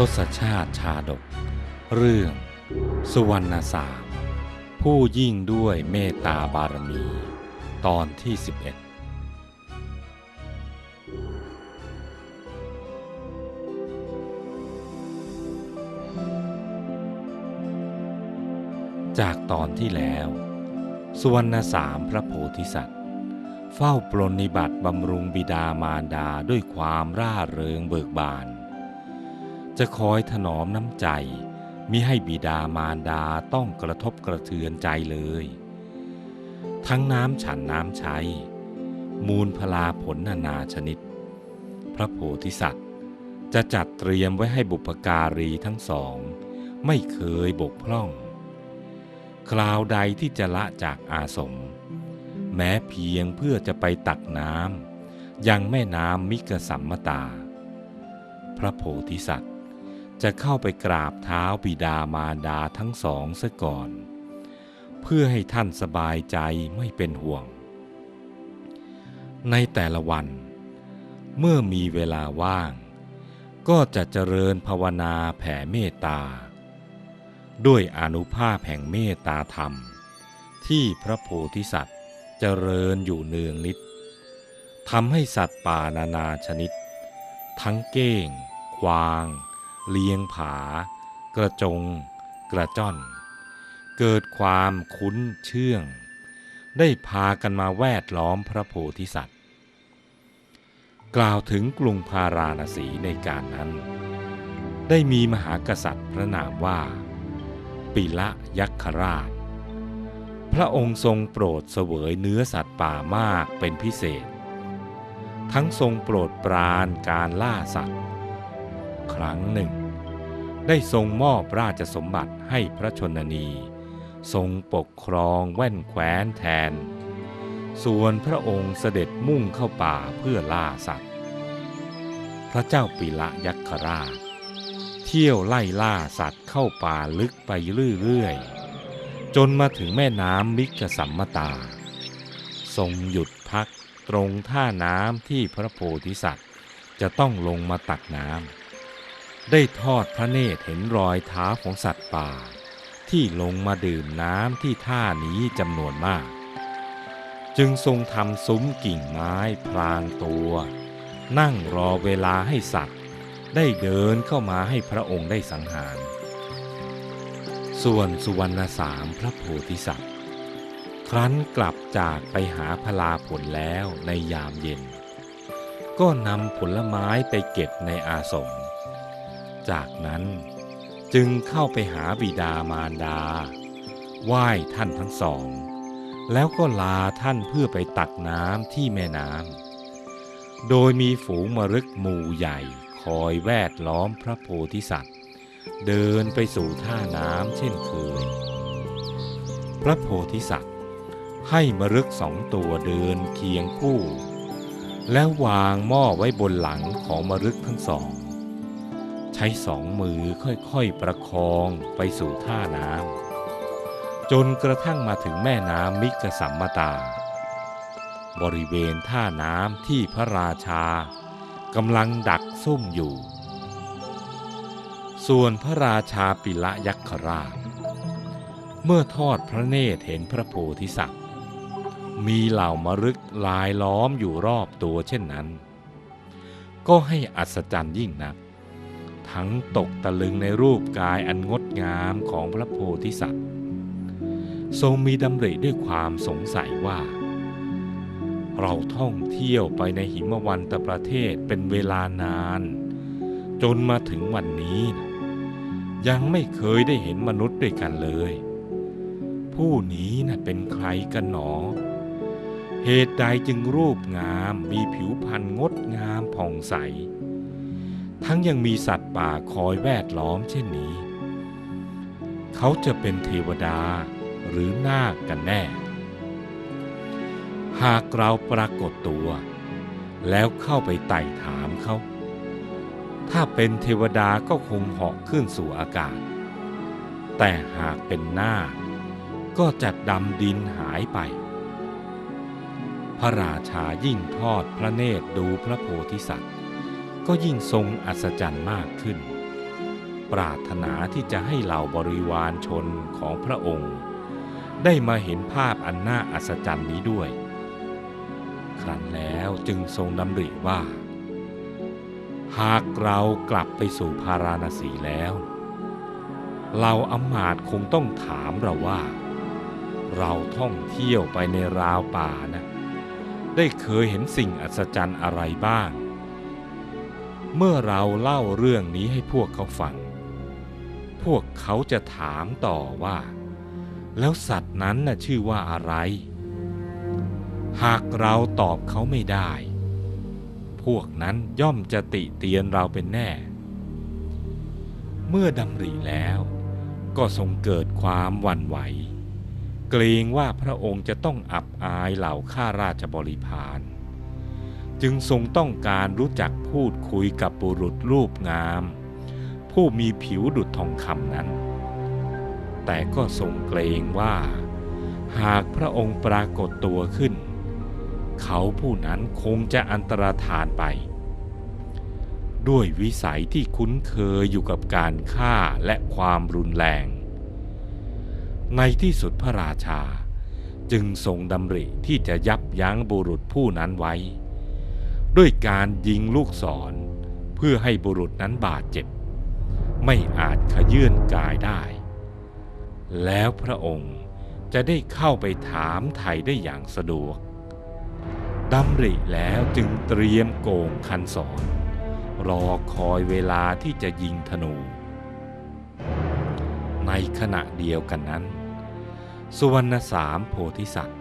ทศชาติชาดก เรื่อง สุวรรณสามผู้ยิ่งด้วยเมตตาบารมี ตอนที่ 11 จากตอนที่แล้ว สุวรรณสามพระโพธิสัตว์ เฝ้าปรนนิบัติบำรุงบิดามารดาด้วยความร่าเริงเบิกบาน จะคอยถนอมน้ำใจมิให้บิดามารดาต้องกระทบกระเทือนใจเลย ทั้งน้ำฉันน้ำใช้ มูลพลาผลนานาชนิด พระโพธิสัตว์จะจัดเตรียมไว้ให้บุพการีทั้งสอง ไม่เคยบกพร่อง คราวใดที่จะละจากอาสม แม้เพียงเพื่อจะไปตักน้ำยังแม่น้ำมิกสัมมตา พระโพธิสัตว์ จะเข้าไปกราบเท้าบิดามารดาทั้งสองซะก่อน เพื่อให้ท่านสบายใจไม่เป็นห่วง ในแต่ละวัน เมื่อมีเวลาว่าง ก็จะเจริญภาวนาแผ่เมตตา ด้วยอนุภาพแห่งเมตตาธรรม ที่พระโพธิสัตว์เจริญอยู่เนืองนิดทำให้สัตว์ป่านานาชนิด ทั้งเก้ง ควาง เลียงผา กระจง กระจ้อน เกิดความคุ้นเชื่อง ได้พากันมาแวดล้อมพระโพธิสัตว์ กล่าวถึงกรุงพาราณสีในการนั้น ได้มีมหากษัตริย์พระนามว่า ปิละยักษราช พระองค์ทรงโปรดเสวยเนื้อสัตว์ป่ามากเป็นพิเศษทั้งทรงโปรดปรานการล่าสัตว์ ครั้งหนึ่ง ได้ทรงมอบราชสมบัติให้พระชนนี ทรงปกครองแว่นแคว้นแทน ส่วนพระองค์เสด็จมุ่งเข้าป่าเพื่อล่าสัตว์ พระเจ้าปิละยักษราช เที่ยวไล่ล่าสัตว์เข้าป่าลึกไปเรื่อยๆ จนมาถึงแม่น้ำมิกสัมมตา ทรงหยุดพักตรงท่าน้ำที่พระโพธิสัตว์จะต้องลงมาตักน้ำ ได้ทอดพระเนตรเห็นรอยเท้าของสัตว์ป่า ที่ลงมาดื่มน้ำที่ท่านี้จำนวนมาก จึงทรงทำซุ้มกิ่งไม้พรางตัว นั่งรอเวลาให้สัตว์ ได้เดินเข้ามาให้พระองค์ได้สังหาร ส่วนสุวรรณสามพระโพธิสัตว์ ครั้นกลับจากไปหาพลาผลแล้วในยามเย็น ก็นำผลไม้ไปเก็บในอาสม จากนั้น จึงเข้าไปหาบิดามารดา ไหว้ท่านทั้งสอง แล้วก็ลาท่านเพื่อไปตักน้ำที่แม่น้ำโดยมีฝูงมรึกหมู่ใหญ่คอยแวดล้อมพระโพธิสัตว์ เดินไปสู่ท่าน้ำเช่นเคย พระโพธิสัตว์ให้มรึกสองตัวเดินเคียงคู่ แล้ววางหม้อไว้บนหลังของมรึกทั้งสอง ใช้สองมือค่อยๆประคองไปสู่ท่าน้ำจนกระทั่งมาถึงแม่น้ำมิกสัมมตา บริเวณท่าน้ำที่พระราชากำลังดักซุ่มอยู่ ส่วนพระราชาปิละยักษราช เมื่อทอดพระเนตรเห็นพระโพธิสัตว์ มีเหล่ามรึกลายล้อมอยู่รอบตัวเช่นนั้น ก็ให้อัศจรรย์ยิ่งนัก ทั้งตกตะลึงในรูปกายอันงดงามของพระโพธิสัตว์ ทรงมีดำริด้วยความสงสัยว่า เราท่องเที่ยวไปในหิมวันตประเทศเป็นเวลานาน จนมาถึงวันนี้ ยังไม่เคยได้เห็นมนุษย์ด้วยกันเลย ผู้นี้นะ่ะเป็นใครกันหนอ เหตุใดจึงรูปงามมีผิวพรรณงดงามผ่องใส ทั้งยังมีสัตว์ป่าคอยแวดล้อมเช่นนี้ เขาจะเป็นเทวดาหรือนาคกันแน่ หากเราปรากฏตัว แล้วเข้าไปไต่ถามเขา ถ้าเป็นเทวดาก็คงเหาะขึ้นสู่อากาศ แต่หากเป็นนาคก็จะดำดินหายไป พระราชายิ่งทอดพระเนตรดูพระโพธิสัตว์ ก็ยิ่งทรงอัศจรรย์มากขึ้น ปรารถนาที่จะให้เหล่าบริวารชนของพระองค์ ได้มาเห็นภาพอันน่าอัศจรรย์นี้ด้วย ครั้นแล้วจึงทรงดำริว่า หากเรากลับไปสู่พาราณสีแล้ว เราอำมาตย์คงต้องถามเราว่า เราท่องเที่ยวไปในราวป่านะ ได้เคยเห็นสิ่งอัศจรรย์อะไรบ้าง เมื่อเราเล่าเรื่องนี้ให้พวกเขาฟัง พวกเขาจะถามต่อว่า แล้วสัตว์นั้นน่ะชื่อว่าอะไร หากเราตอบเขาไม่ได้ พวกนั้นย่อมจะติเตียนเราเป็นแน่ เมื่อดำริแล้วก็ทรงเกิดความหวั่นไหว เกรงว่าพระองค์จะต้องอับอายเหล่าข้าราชบริพาร จึงทรงต้องการรู้จักพูดคุยกับบุรุษรูปงาม ผู้มีผิวดุจทองคำนั้น แต่ก็ทรงเกรงว่า หากพระองค์ปรากฏตัวขึ้น เขาผู้นั้นคงจะอันตรธานไป ด้วยวิสัยที่คุ้นเคยอยู่กับการฆ่าและความรุนแรง ในที่สุดพระราชาจึงทรงดำริที่จะยับยั้งบุรุษผู้นั้นไว้ ด้วยการยิงลูกศร เพื่อให้บุรุษนั้นบาดเจ็บ ไม่อาจขยื่นกายได้ แล้วพระองค์จะได้เข้าไปถามไทยได้อย่างสะดวกดำริแล้วจึงเตรียมโกงคันศร รอคอยเวลาที่จะยิงธนู ในขณะเดียวกันนั้น สุวรรณสามโพธิสัตว์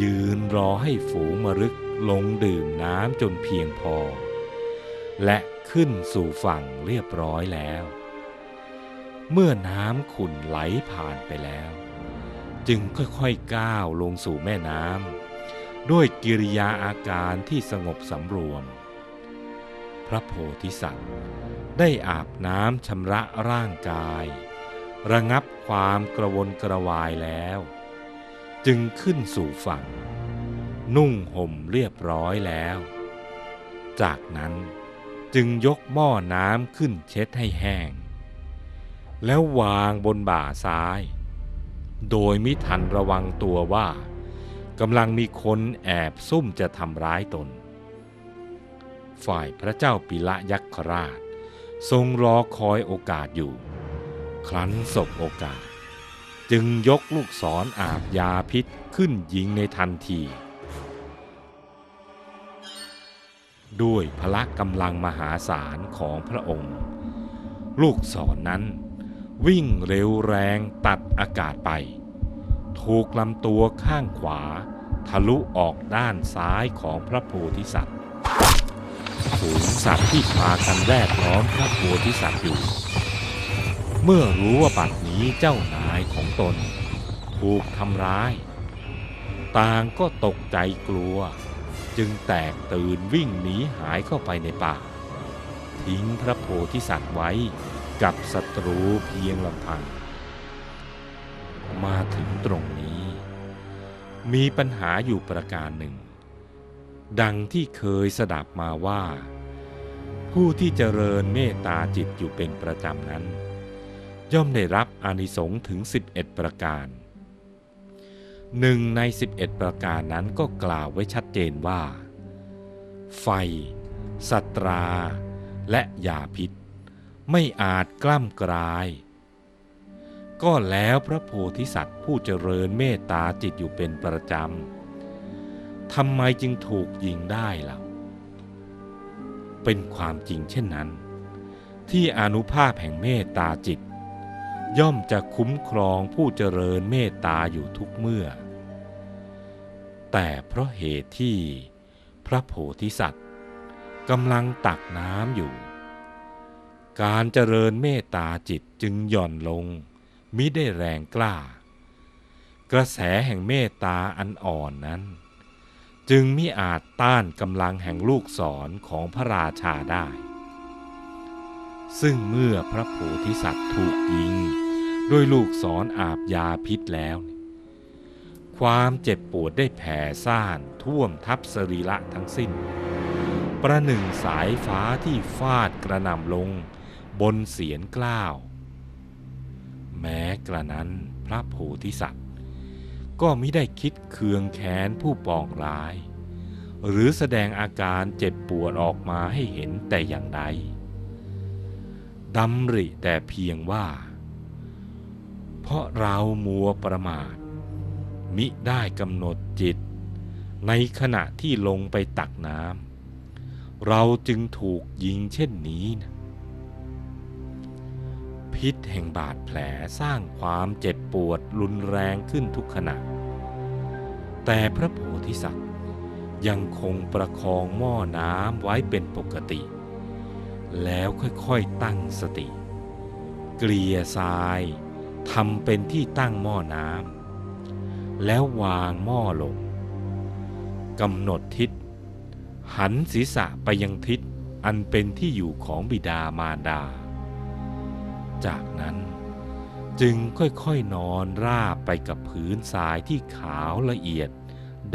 ยืนรอให้ฝูงมรึก ลงดื่มน้ำจนเพียงพอ และขึ้นสู่ฝั่งเรียบร้อยแล้ว เมื่อน้ำขุ่นไหลผ่านไปแล้ว จึงค่อยๆก้าวลงสู่แม่น้ำด้วยกิริยาอาการที่สงบสำรวม พระโพธิสัตว์ได้อาบน้ำชำระร่างกาย ระงับความกระวนกระวายแล้ว จึงขึ้นสู่ฝั่ง นุ่งห่มเรียบร้อยแล้ว จากนั้นจึงยกหม้อน้ำขึ้นเช็ดให้แห้ง แล้ววางบนบ่าซ้าย โดยมิทันระวังตัวว่ากำลังมีคนแอบซุ่มจะทำร้ายตน ฝ่ายพระเจ้าปิละยักษราช ทรงรอคอยโอกาสอยู่ ครั้นสบโอกาส จึงยกลูกศรออาบยาพิษขึ้นยิงในทันที ด้วยพละกำลังมหาศาลของพระองค์ ลูกศรนนั้น วิ่งเร็วแรงตัดอากาศไป ถูกลำตัวข้างขวา ทะลุออกด้านซ้ายของพระโพธิสัตว์ฝูงสัตว์ที่พากันแวดล้อมพระโพธิสัตว์อยู่ เมื่อรู้ว่าบัดนี้เจ้านายของตน ถูกทำร้าย ต่างก็ตกใจกลัว จึงแตกตื่นวิ่งหนีหายเข้าไปในป่า ทิ้งพระโพธิสัตว์ไว้กับศัตรูเพียงลำพัง มาถึงตรงนี้ มีปัญหาอยู่ประการหนึ่ง ดังที่เคยสดับมาว่า ผู้ที่เจริญเมตตาจิตอยู่เป็นประจำนั้น ย่อมได้รับอานิสงส์ถึง 11 ประการ หนึ่งใน 11 ประการนั้นก็กล่าวไว้ชัดเจนว่า ไฟ สัตรา และยาพิษ ไม่อาจกล้ำกลาย ก็แล้วพระโพธิสัตว์ผู้เจริญเมตตาจิตอยู่เป็นประจำทำไมจึงถูกยิงได้ล่ะ เป็นความจริงเช่นนั้น ที่อนุภาพแห่งเมตตาจิต ย่อมจะคุ้มครองผู้เจริญเมตตาอยู่ทุกเมื่อ แต่เพราะเหตุที่พระโพธิสัตว์กำลังตักน้ำอยู่ การเจริญเมตตาจิตจึงหย่อนลง มิได้แรงกล้า กระแสแห่งเมตตาอันอ่อนนั้น จึงมิอาจต้านกำลังแห่งลูกศรของพระราชาได้ซึ่งเมื่อพระโพธิสัตว์ถูกยิง ด้วยลูกศรออาบยาพิษแล้ว ความเจ็บปวดได้แผ่ซ่านท่วมทับสรีระทั้งสิ้น ประหนึ่งสายฟ้าที่ฟาดกระหน่ำลงบนเสียนกล้าว แม้กระนั้นพระโพธิสัตว์ ก็มิได้คิดเคืองแค้นผู้ปองร้าย หรือแสดงอาการเจ็บปวดออกมาให้เห็นแต่อย่างใดดำริแต่เพียงว่า เพราะเรามัวประมาท มิได้กำหนดจิต ในขณะที่ลงไปตักน้ำเราจึงถูกยิงเช่นนี้นะพิษแห่งบาดแผลสร้างความเจ็บปวดรุนแรงขึ้นทุกขณะ แต่พระโพธิสัตว์ยังคงประคองหม้อน้ำไว้เป็นปกติ แล้วค่อยๆตั้งสติ เกลี่ยทราย ทำเป็นที่ตั้งหม้อน้ำแล้ววางหม้อลงกำหนดทิศ หันศีรษะไปยังทิศอันเป็นที่อยู่ของบิดามารดา จากนั้นจึงค่อยๆนอนราบไปกับพื้นทรายที่ขาวละเอียด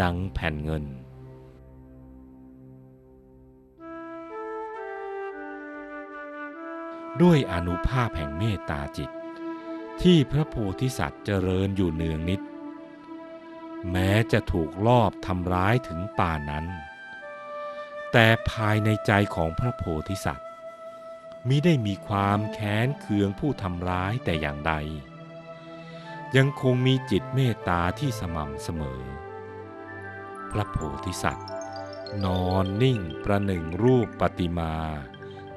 ดังแผ่นเงิน ด้วยอนุภาพแห่งเมตตาจิต ที่พระโพธิสัตว์เจริญอยู่เนืองนิด แม้จะถูกลอบทำร้ายถึงป่านั้น แต่ภายในใจของพระโพธิสัตว์มิได้มีความแค้นเคืองผู้ทำร้ายแต่อย่างใด ยังคงมีจิตเมตตาที่สม่ำเสมอ พระโพธิสัตว์ นอนนิ่งประหนึ่งรูปปฏิมา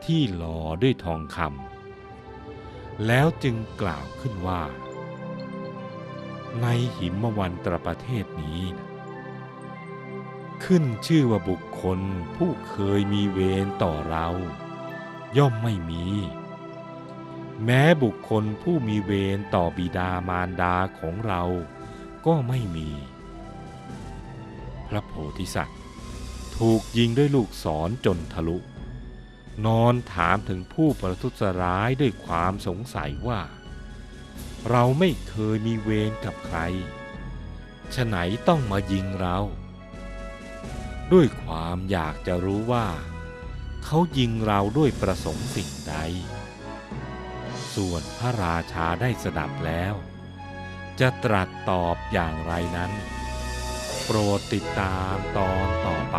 ที่หล่อด้วยทองคำ แล้วจึงกล่าวขึ้นว่า ในหิมวันตรประเทศนี้ ขึ้นชื่อว่าบุคคลผู้เคยมีเวรต่อเรา ย่อมไม่มี แม้บุคคลผู้มีเวรต่อบิดามารดาของเราก็ไม่มี พระโพธิสัตว์ ถูกยิงด้วยลูกศรจนทะลุ นอนถามถึงผู้ประทุษร้ายด้วยความสงสัยว่า เราไม่เคยมีเวรกับใครฉะไหนต้องมายิงเรา ด้วยความอยากจะรู้ว่า เขายิงเราด้วยประสงค์สิ่งใด ส่วนพระราชาได้สดับแล้ว จะตรัสตอบอย่างไรนั้น โปรดติดตามตอนต่อไป